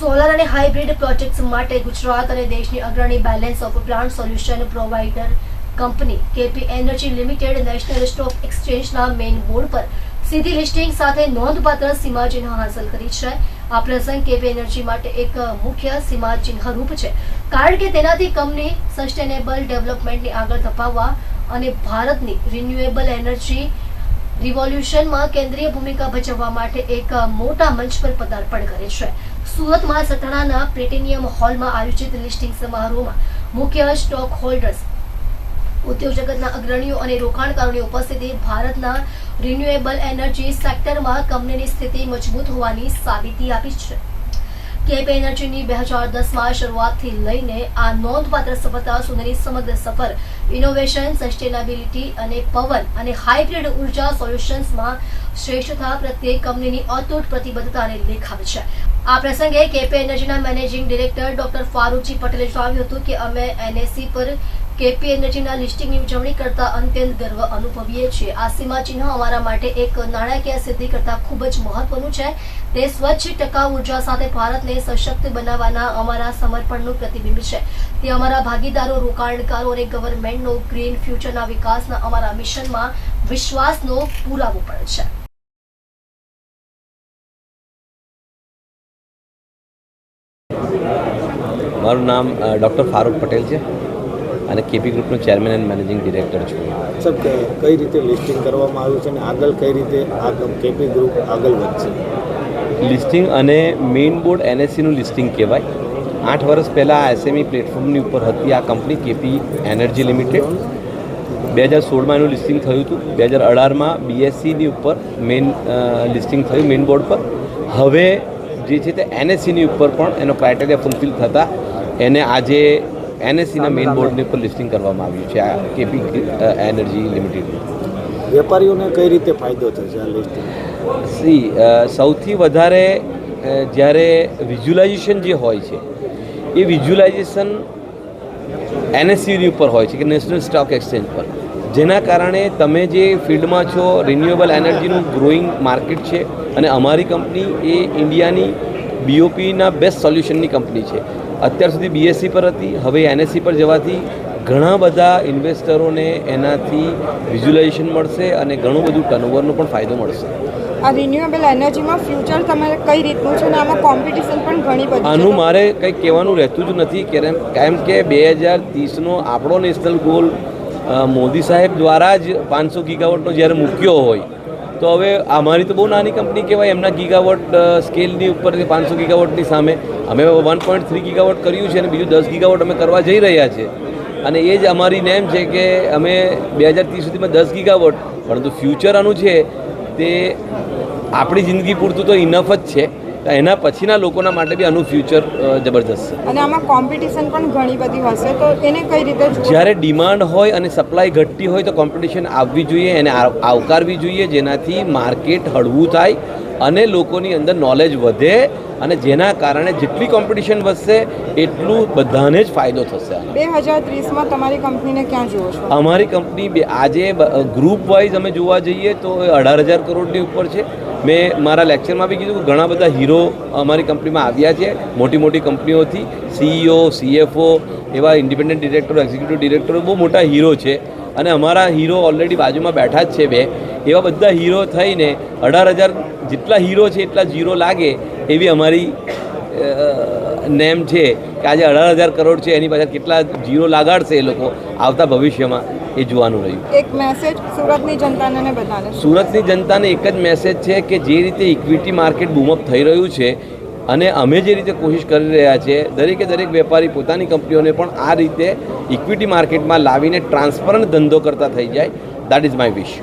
Solar અને hybrid projects માટે ગુજરાત અને દેશની અગ્રણી balance of plant solution provider company, KP energy limited national stock એક્સચેન્જના main board પર સીધી લિસ્ટિંગ સાથે નોંધપાત્ર સીમાચિહ્ન હાંસલ કરી છે. આ પ્રસંગ કેપી એનર્જી માટે એક મુખ્ય સીમાચિહ્ન રૂપ છે, કારણ કે તેનાથી કંપની સસ્ટેનેબલ ડેવલપમેન્ટને આગળ ધપાવવા અને ભારતની રિન્યુએબલ એનર્જી રિવોલ્યુશનમાં કેન્દ્રીય ભૂમિકા ભજવવા માટે એક મોટા મંચ પર પદાર્પણ કરે છે. સુરતમાં સતણાના પ્લેટિનિયમ હોલમાં આયોજિત લિસ્ટિંગ સમારોહમાં મુખ્ય સ્ટોક હોલ્ડર્સ, ઉદ્યોગ જગતના અગ્રણીઓ અને રોકાણકારોની ઉપસ્થિતિ ભારતના રિન્યુએબલ એનર્જી સેક્ટરમાં કંપનીની સ્થિતિ મજબૂત હોવાની સાબિતી આપી છે. કેપ એનર્જીની બે હજાર દસમાં શરૂઆતથી લઈને આ નોંધપાત્ર સફળતા સુધીની સમગ્ર સફર ઇનોવેશન સસ્ટેનેબિલિટી અને પવન અને હાઇબ્રિડ ઊર્જા સોલ્યુશન્સમાં શ્રેષ્ઠતા પ્રત્યે કંપનીની અતૂટ પ્રતિબદ્ધતાને દેખાવે છે. આ પ્રસંગે કેપે એનર્જીના મેનેજિંગ ડિરેક્ટર ડોક્ટર ફારૂકજી પટેલે જણાવ્યું હતું કે અમે એનએસસી પર કેપી એનર્જીના લિસ્ટિંગની ઉજવણી કરતા અત્યંત ગર્વ અનુભવીએ છીએ. આ સીમાચિહ્ન અમારા માટે એક નાણાકીય સિદ્ધિ કરતા ખૂબ જ મહત્વનું છે. તે સ્વચ્છ ટકાઉ ઊર્જા સાથે ભારતને સશક્ત બનાવવાના અમારા સમર્પણનું પ્રતિબિંબ છે. તે અમારા ભાગીદારો, રોકાણકારો અને ગવર્મેન્ટનો ગ્રીન ફ્યુચરના વિકાસના અમારા મિશનમાં વિશ્વાસનો પુરાવો પણ છે. મારું નામ ડૉક્ટર ફારૂક પટેલ છે. અને કેપી ગ્રુપનો ચેરમેન એન્ડ મેનેજિંગ ડિરેક્ટર છું. સર કઈ રીતે લિસ્ટિંગ કરવામાં આવ્યું છે અને આગળ કઈ રીતે આ કેપી ગ્રુપ આગળ વધશે? લિસ્ટિંગ અને મેઇન બોર્ડ એનએસસીનું લિસ્ટિંગ કહેવાય. આઠ વર્ષ પહેલાં આ એસએમઈ પ્લેટફોર્મની ઉપર હતી આ કંપની કેપી એનર્જી લિમિટેડ. બે હજાર સોળમાં એનું લિસ્ટિંગ થયું હતું. બે હજાર અઢારમાં બીએસસીની ઉપર મેઇન લિસ્ટિંગ થયું મેઇન બોર્ડ પર. હવે જે છે તે એનએસસીની ઉપર પણ એનો ક્રાઇટેરિયા ફૂલફિલ થતાં એને આજે એનએસસીના મેઇન બોર્ડની ઉપર લિસ્ટિંગ કરવામાં આવ્યું છે આ કેપી એનર્જી લિમિટેડનું વેપારીઓને કઈ રીતે ફાયદો થશે આ લિસ્ટિંગ સી સૌથી વધારે જ્યારે વિઝ્યુલાઇઝેશન જે હોય છે એ વિઝ્યુલાઇઝેશન એનએસસીની ઉપર હોય છે કે નેશનલ સ્ટોક એક્સચેન્જ પર. જેના કારણે તમે જે ફિલ્ડમાં છો રિન્યુએબલ એનર્જીનું ગ્રોઈંગ માર્કેટ છે અને અમારી કંપની એ ઇન્ડિયાની બીઓપીના બેસ્ટ સોલ્યુશનની કંપની છે. અત્યાર સુધી બીએસસી પર હતી હવે એનએસસી પર જવાથી ઘણા બધા ઇન્વેસ્ટરોને એનાથી વિઝ્યુલાઇઝેશન મળશે અને ઘણું બધું ટર્નઓવરનો પણ ફાયદો મળશે. આ રિન્યુએબલ એનર્જીમાં ફ્યુચર તમારે કઈ રીતનું છે અને આમાં કોમ્પિટિશન પણ ઘણી બધી આનું મારે કંઈક કહેવાનું રહેતું જ નથી કેમ કેમ કે બે હજાર ત્રીસનો આપણો નેશનલ ગોલ મોદી સાહેબ દ્વારા જ પાંચસો ગીગાવટનો જ્યારે મૂક્યો હોય તો હવે અમારી તો બહુ નાની કંપની કહેવાય, એમના ગીગાવોટ સ્કેલની ઉપર પાંચસો ગીગાવોટની સામે. અમે વન પોઈન્ટ થ્રી ગીગાવોટ કર્યું છે અને બીજું દસ ગીગાવોટ અમે કરવા જઈ રહ્યા છે. અને એ જ અમારી નેમ છે કે અમે બે હજાર ત્રીસ સુધીમાં દસ ગીગાવોટ પરંતુ ફ્યુચર આનું છે તે આપણી જિંદગી પૂરતું તો ઇનફ જ છે. એના પછીના લોકોના માટે બી આનું ફ્યુચર જબરદસ્ત છે. અને આમાં કોમ્પિટિશન પણ ઘણી બધી હશે તો એને કઈ રીતે જ્યારે ડિમાન્ડ હોય અને સપ્લાય ઘટતી હોય તો કોમ્પિટિશન આવવી જોઈએ એને આવકારવી જોઈએ જેનાથી માર્કેટ હળવું થાય અને લોકોની અંદર નોલેજ વધે અને જેના કારણે જેટલી કોમ્પિટિશન વધશે એટલું બધાને જ ફાયદો થશે બે હજાર ત્રીસમાં તમારી કંપનીને ક્યાં જુઓ છો? અમારી કંપની આજે ગ્રુપ વાઇઝ અમે જોવા જઈએ તો અઢાર હજાર કરોડની ઉપર છે. મેં મારા લેક્ચરમાં બી કીધું કે ઘણા બધા હીરો અમારી કંપનીમાં આવ્યા છે. મોટી મોટી કંપનીઓથી સીઈઓ સીએફઓ એવા ઇન્ડિપેન્ડન્ટ ડિરેક્ટરો એક્ઝિક્યુટિવ ડિરેક્ટરો બહુ મોટા હીરો છે. અને અમારા હીરો ઓલરેડી બાજુમાં બેઠા જ છે બે. એવા બધા હીરો થઈને અઢાર હજાર જેટલા હીરો છે, એટલા જીરો લાગે એવી અમારી નેમ છે કે આજે અઢાર હજાર કરોડ છે, એની પાછળ કેટલા જીરો લાગાડશે એ લોકો આવતા ભવિષ્યમાં. એ જોવાનું રહ્યું. એક મેસેજ સુરતની જનતાને ને બધાને. સુરતની જનતાને એક જ મેસેજ છે કે જે રીતે ઇક્વિટી માર્કેટ બૂમઅપ થઈ રહ્યું છે અને અમે જે રીતે કોશિશ કરી રહ્યા છીએ દરેકે દરેક વેપારી પોતાની કંપનીઓને પણ આ રીતે ઇક્વિટી માર્કેટમાં લાવીને ટ્રાન્સપરન્ટ ધંધો કરતા થઈ જાય. That is my wish